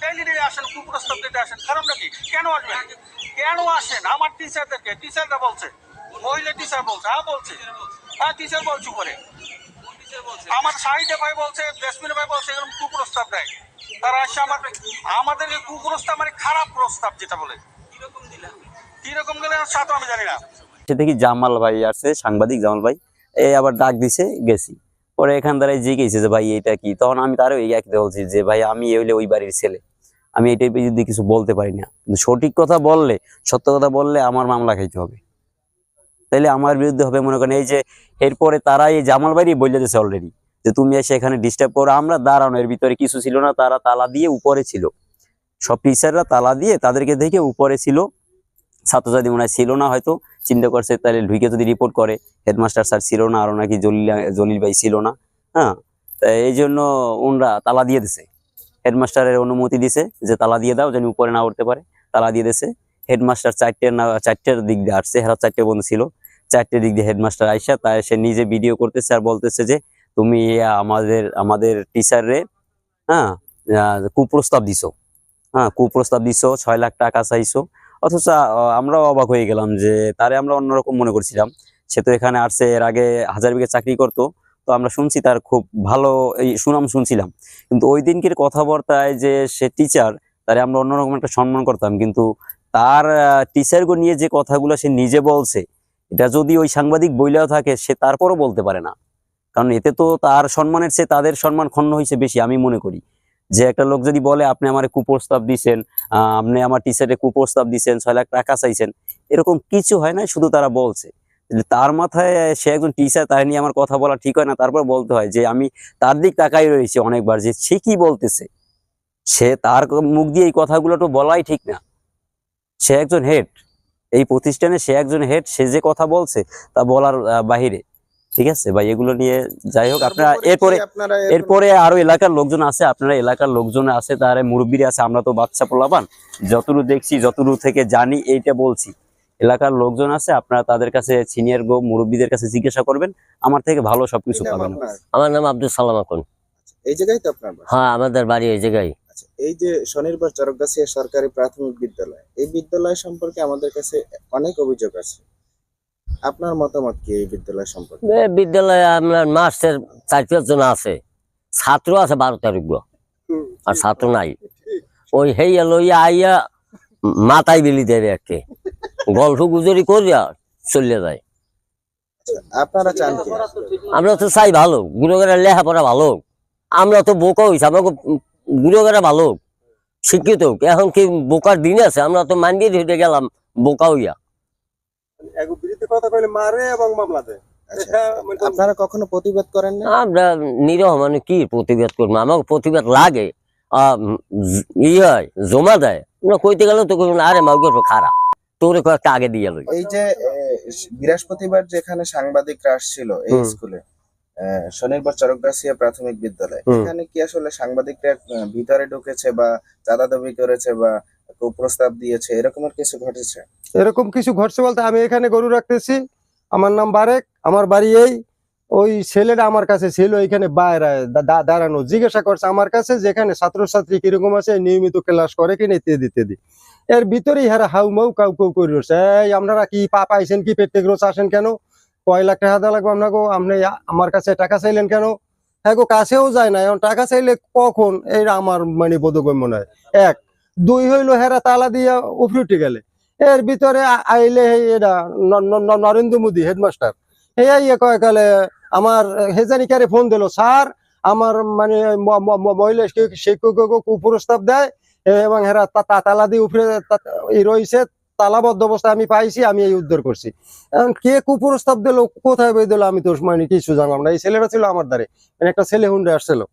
Daily আসেন, কুপ্রস্তাব আসেন, কারণটা কি? কেন আসবেন কেন আসেন? আমার টিচারদেরকে টিচাররা বলছে, মহিলা টিচার বলছে হ্যাঁ বলছে। হ্যাঁ টিচার বলছে করে আমার সাহিদে ভাই বলছে, জেসমিন ভাই বলছে, এরকম কুপ্রস্তাব দেয়। তারা আসছে আমার আমাদের কুপ্রস্তাব মানে খারাপ প্রস্তাব যেটা বলে। কীরকম গেলে সাথে আমি জানি না। সে দেখি জামাল ভাই আসছে, সাংবাদিক জামাল ভাই। এ আবার ডাক দিছে, গেছি। পরে এখান দ্বারাই জিজ্ঞেসে যে, ভাই এটা কি? তখন আমি তারও এই একই বলছি যে, ভাই, আমি হইলে ওই বাড়ির ছেলে। আমি এটাই যদি কিছু বলতে পারি না। সঠিক কথা বললে, সত্য কথা বললে আমার মামলা খাইতে হবে। তাইলে আমার বিরুদ্ধে হবে, মনে করেন এই যে, এরপরে তারা এই জামাল বাড়ি বলে দিয়েছে অলরেডি যে, তুমি এসে এখানে ডিস্টার্ব করো, আমরা দাঁড়ানো। এর ভিতরে কিছু ছিল না, তারা তালা দিয়ে উপরে ছিল। সব টিচাররা তালা দিয়ে তাদেরকে দেখে উপরে ছিল। ছাত্রছাত্রী মনে হয় ছিল না হয়তো। চিন্তা করছে তাহলে ঢুকে যদি রিপোর্ট করে। হেডমাস্টার স্যার ছিল না, আরও নাকি জলিল জলিল ভাই ছিল না। হ্যাঁ এই জন্য ওনরা তালা দিয়ে দিছে। হেডমাস্টারের অনুমতি দিছে যে তালা দিয়ে দাও যেন উপরে না উঠতে পারে। তালা দিয়ে দিছে। হেডমাস্টার চারটের না, চারটের দিক দিয়ে আসছে। হেরা চারটে বন্ধু ছিল। চারটের দিক দিয়ে হেডমাস্টার আইসা তাই সে নিজে ভিডিও করতেছে আর বলতেছে যে, তুমি আমাদের আমাদের টিচাররে হ্যাঁ কুপ্রস্তাব দিছো। হ্যাঁ কুপ্রস্তাব দিছো, ছয় লাখ টাকা চাইছো। অথচ আমরাও অবাক হয়ে গেলাম যে তারে আমরা অন্যরকম মনে করছিলাম। সে তো এখানে আসছে, এর আগে হাজার বিঘে চাকরি করতো, তো আমরা শুনছি তার খুব ভালো এই সুনাম শুনছিলাম। কিন্তু ওই দিনকের কথাবার্তায় যে সে টিচার তারে আমরা অন্যরকম একটা সম্মান করতাম। কিন্তু তার টিচারকে নিয়ে যে কথাগুলো সে নিজে বলছে, এটা যদি ওই সাংবাদিক বইলেও থাকে, সে তারপরও বলতে পারে না। কারণ এতে তো তার সম্মানের চেয়ে তাদের সম্মান ক্ষণ হয়েছে বেশি, আমি মনে করি। যে একটা লোক যদি বলে আপনি আমার কুপ্রস্তাব আহ, আপনি আমার টিচারে কুপ্রস্তাব দিচ্ছেন ছয় লাখ টাকা চাইছেন এরকম কিছু হয় না শুধু তারা বলছে। তার মাথায় সে একজন টিচার তাই নিয়ে আমার কথা বলা ঠিক হয় না তারপর বলতে হয় যে আমি তার দিক তাকাই রয়েছি অনেকবার যে সে কি বলতেছে? সে তার মুখ দিয়ে এই কথাগুলো তো বলাই ঠিক না। সে একজন হেড এই প্রতিষ্ঠানে সে একজন হেড সে যে কথা বলছে তা বলার বাহিরে। ঠিক আছে? ভাই এগুলো নিয়ে যাই হোক আপনারা এরপরে এরপরে আরও এলাকার লোকজন আছে আপনারা এলাকার লোকজন আছে তার মুরব্বীরা আছে আমরা তো বাচ্চা পোলাবান যতটুকু দেখছি যতটুকু থেকে জানি এইটা বলছি। এলাকার লোকজন আছে আপনারা তাদের কাছে সিনিয়র গো মুরব্বীদের কাছে জিজ্ঞাসা করবেন আমার থেকে ভালো সবকিছু পাবেন। আমার নাম আব্দুল সালাম এখন এই জায়গায় তো আপনার হ্যাঁ আমাদের বাড়ি এই জায়গায়। আচ্ছা এই যে স্বনির্ভর চরকগাছিয়া সরকারি প্রাথমিক বিদ্যালয় এই বিদ্যালয় সম্পর্কে আমাদের কাছে অনেক অভিযোগ আছে। আপনার মতামত কি এই বিদ্যালয় সম্পর্কে? বিদ্যালয়ে আপনার মাস্টার চার পাঁচ জন আছে ছাত্র আছে বারো তেরো গো আর ছাত্র নাই। ওই হেইয়া লইয়া আইয়া মাথায় বিলি দেবে একে। গল্প গুজরি করিয়া চলে যায়। আপনারা চান আমরা তো চাই ভালো গুরুগারা লেখাপড়া ভালো। হোক। আমরা তো বোকা হইছি আমাকে গুরুগারা ভালো। শিক্ষিত হোক। এখন কি বোকার দিন আছে? আমরা তো মান্ডিয়ে ধরে গেলাম বোকা হইয়া। আচ্ছা, আপনারা কখনো প্রতিবাদ করেন না? আমরা নিরহ মানে কি প্রতিবাদ করব? আমাকে প্রতিবাদ লাগে। আহ, উম, ই হয় জমা দেয়। আমরা কইতে গেলে তো আরে মাউকে খারাপ তোরে কয়েকটা আগে দিয়ে লই। এই যে বৃহস্পতিবার যেখানে সাংবাদিকরা আসছিল এই স্কুলে আহ, স্বনির্ভর চরকগাছিয়া প্রাথমিক বিদ্যালয় এখানে কি আসলে সাংবাদিকরা ভিতরে ঢুকেছে বা চাঁদা দাবি করেছে বা কুপ্রস্তাব দিয়েছে এরকমের কিছু ঘটেছে? এরকম কিছু ঘটছে বলতে আমি এখানে গরু রাখতেছি, আমার নাম বারেক, আমার বাড়ি এই, ওই ছেলেটা আমার কাছে ছিল, এখানে বাইরে দাঁড়ানো, জিজ্ঞাসা করছে আমার কাছে যেখানে ছাত্রছাত্রী কীরকম আছে, নিয়মিত ক্লাস করে কিনা ইত্যাদি ইত্যাদি এর ভিতরেই হারা হাউ মাউ কাউ কাউ করে রয়েছে। এই, আপনারা কি পা পাইছেন কি প্রত্যেক রোজ আসেন কেন? কয় লাখ টাকা দেওয়া লাগবে আপনাকে? আপনি আমার কাছে টাকা চাইলেন কেন? হ্যাঁ গো, কাছেও যায় না। এখন টাকা চাইলে কখন? এইটা আমার মানে বোধগম্য নয়। এক দুই হইল হেরা তালা দিয়া উঠে গেলে। এর ভিতরে আইলে এটা নরেন্দ্র মোদী, হেডমাস্টার। এই ইয়ে কয় কালে আমার হেজানিকারে ফোন দিল, স্যার, আমার মানে মহিলা শিক্ষক- কুপ্রস্তাব দেয় এবং হেরা তালা দিয়ে উপরে রয়েছে, তালাবদ্ধ অবস্থায় আমি পাইছি, আমি এই উদ্ধার করছি। এখন কে কুপ্রস্তাব দিল, কোথায় বই দিল, আমি তো মানে কিছু জানলাম না। এই ছেলেটা ছিল আমার দ্বারে। মানে একটা ছেলে হুন্ডে আসছিল।